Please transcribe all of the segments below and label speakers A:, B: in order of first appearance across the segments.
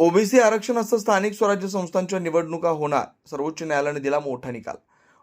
A: OBC आरक्षणासह स्थानिक स्वराज्य संस्थांच्या निवडणुका होणार. सर्वोच्च न्यायालयाने दिला मोठा निकाल.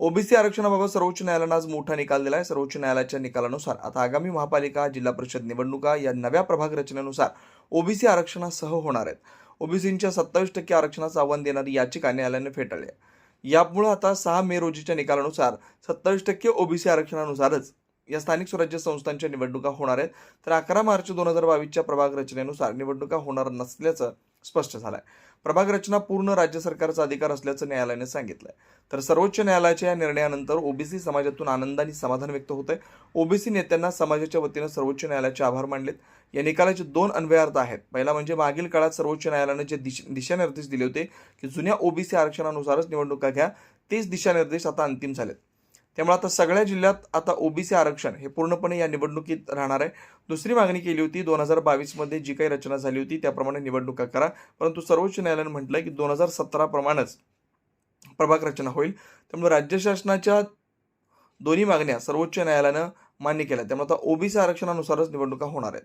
A: ओबीसी आरक्षणाबाबत सर्वोच्च न्यायालयानं आज मोठा निकाल दिला आहे सर्वोच्च न्यायालयाच्या निकालानुसार आता आगामी महापालिका जिल्हा परिषद निवडणुका या नव्या प्रभाग रचनेनुसार ओबीसी आरक्षणासह होणार आहेत. ओबीसींच्या सत्तावीस टक्के आरक्षणाचं आव्हान देणारी याचिका न्यायालयाने फेटाळली आहे. यामुळे आता सहा मे रोजीच्या निकालानुसार सत्तावीस टक्के ओबीसी आरक्षणानुसारच या स्थानिक स्वराज्य संस्थांच्या निवडणुका होणार आहेत. तर अकरा मार्च दोन हजार बावीसच्या प्रभाग रचनेनुसार निवडणुका होणार नसल्याचं स्पष्ट झालंय. प्रभाग रचना पूर्ण राज्य सरकारचा अधिकार असल्याचं न्यायालयाने सांगितलंय. तर सर्वोच्च न्यायालयाच्या या निर्णयानंतर ओबीसी समाजातून आनंदाने समाधान व्यक्त होत आहे ओबीसी नेत्यांना समाजाच्या वतीनं सर्वोच्च न्यायालयाचे आभार मानलेत. या निकालाचे दोन अन्वयार्थ आहेत. पहिला म्हणजे मागील काळात सर्वोच्च न्यायालयानं जे दिश दिशानिर्देश दिले होते की जुन्या ओबीसी आरक्षणानुसारच निवडणुका घ्या. तेच दिशानिर्देश आता अंतिम झालेत. त्यामुळे आता सगळ्या जिल्ह्यात आता ओबीसी आरक्षण हे पूर्णपणे या निवडणुकीत राहणार आहे. दुसरी मागणी केली होती दोन हजार बावीसमध्ये जी काही रचना झाली होती त्याप्रमाणे निवडणुका करा. परंतु सर्वोच्च न्यायालयानं म्हटलंय की दोन हजार सतराप्रमाणेच प्रभाग रचना होईल. त्यामुळे राज्य शासनाच्या दोन्ही मागण्या सर्वोच्च न्यायालयानं मान्य केल्या. त्यामुळे आता ओबीसी आरक्षणानुसारच निवडणुका होणार आहेत.